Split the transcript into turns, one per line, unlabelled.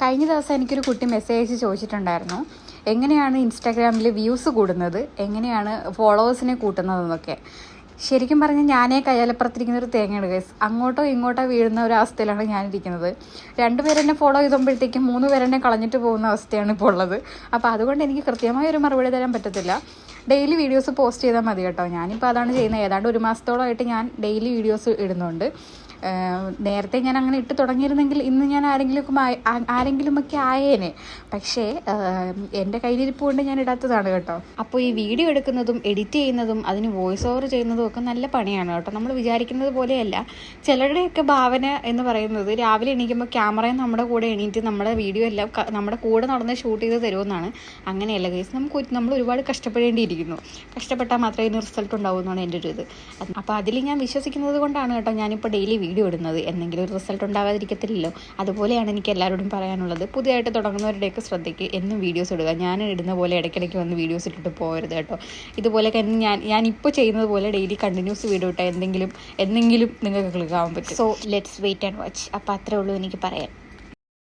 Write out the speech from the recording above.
കഴിഞ്ഞ ദിവസം എനിക്കൊരു കുട്ടി മെസ്സേജ് ചോദിച്ചിട്ടുണ്ടായിരുന്നു. എങ്ങനെയാണ് ഇൻസ്റ്റാഗ്രാമിൽ വ്യൂസ് കൂടുന്നത്? എങ്ങനെയാണ് ഫോളോവേഴ്സിനെ കൂട്ടുന്നതെന്നൊക്കെ. ശരിക്കും പറഞ്ഞാൽ ഞാനേ കയ്യാലപ്പുറത്തിരിക്കുന്ന ഒരു തേങ്ങയാണ് ഗൈസ് അങ്ങോട്ടോ ഇങ്ങോട്ടോ വീഴുന്ന ഒരു അവസ്ഥയിലാണ് ഞാനിരിക്കുന്നത്. രണ്ടുപേരെന്നെ ഫോളോ ചെയ്തുമ്പോഴത്തേക്കും മൂന്ന് പേരെന്നെ കളഞ്ഞിട്ട് പോകുന്ന അവസ്ഥയാണ് ഇപ്പോൾ ഉള്ളത്. അപ്പോൾ അതുകൊണ്ട് എനിക്ക് കൃത്യമായ ഒരു മറുപടി തരാൻ പറ്റത്തില്ല. ഡെയിലി വീഡിയോസ് പോസ്റ്റ് ചെയ്താൽ മതി കേട്ടോ. ഞാനിപ്പോൾ അതാണ് ചെയ്യുന്നത്. ഏതാണ്ട് ഒരു മാസത്തോളമായിട്ട് ഞാൻ ഡെയിലി വീഡിയോസ് ഇടുന്നുണ്ട്. നേരത്തെ ഞാൻ അങ്ങനെ ഇട്ട് തുടങ്ങിയിരുന്നെങ്കിൽ ഇന്ന് ഞാൻ ആരെങ്കിലുമൊക്കെ ആരെങ്കിലുമൊക്കെ ആയേനെ. പക്ഷേ എന്റെ കയ്യിലിരിപ്പ് കൊണ്ട് ഞാൻ ഇടാത്തതാണ് കേട്ടോ. അപ്പോൾ ഈ വീഡിയോ എടുക്കുന്നതും എഡിറ്റ് ചെയ്യുന്നതും അതിന് വോയിസ് ഓവർ ചെയ്യുന്നതും ഒക്കെ നല്ല പണിയാണ് കേട്ടോ. നമ്മൾ വിചാരിക്കുന്നത് പോലെയല്ല. ചിലരുടെയൊക്കെ ഭാവന എന്ന് പറയുന്നത് രാവിലെ എണീക്കുമ്പോൾ ക്യാമറയും നമ്മുടെ കൂടെ എണീറ്റ് നമ്മുടെ വീഡിയോ എല്ലാം നമ്മുടെ കൂടെ നടന്ന് ഷൂട്ട് ചെയ്ത് തരുമെന്നാണ്. അങ്ങനെയല്ല കേസ് നമുക്ക് നമ്മൾ ഒരുപാട് കഷ്ടപ്പെടേണ്ടിയിരിക്കുന്നു. കഷ്ടപ്പെട്ടാൽ മാത്രമേ ഇതിന് റിസൾട്ട് ഉണ്ടാവൂ എന്നാണ് എന്റെ ഒരു ഇത്. അപ്പോൾ അതിൽ ഞാൻ വിശ്വസിക്കുന്നത് കൊണ്ടാണ് കേട്ടോ ഞാനിപ്പോൾ ഡെയിലി വീഡിയോ ഇടുന്നത്. എന്തെങ്കിലും ഒരു റിസൾട്ട് ഉണ്ടാവാതിരിക്കത്തില്ലല്ലോ. അതുപോലെയാണ് എനിക്ക് എല്ലാവരോടും പറയാനുള്ളത്. പുതിയതായിട്ട് തുടങ്ങുന്നവരുടെയൊക്കെ ശ്രദ്ധയ്ക്ക് എന്നും വീഡിയോസ് ഇടുക. ഞാൻ ഇടുന്ന പോലെ ഇടയ്ക്കിടയ്ക്ക് വന്ന് വീഡിയോസ് ഇട്ടിട്ട് പോകരുത് കേട്ടോ. ഇതുപോലെയൊക്കെ എന്നും ഞാൻ ഞാൻ ഇപ്പോൾ ചെയ്യുന്നത് പോലെ ഡെയിലി കണ്ടിന്യൂസ് വീഡിയോ ഇട്ടാൽ എന്തെങ്കിലും എന്തെങ്കിലും നിങ്ങൾക്ക് ക്ലിക്കാവാൻ പറ്റും. So let's wait and watch അപ്പോൾ അത്രേ ഉള്ളൂ എനിക്ക് പറയാൻ.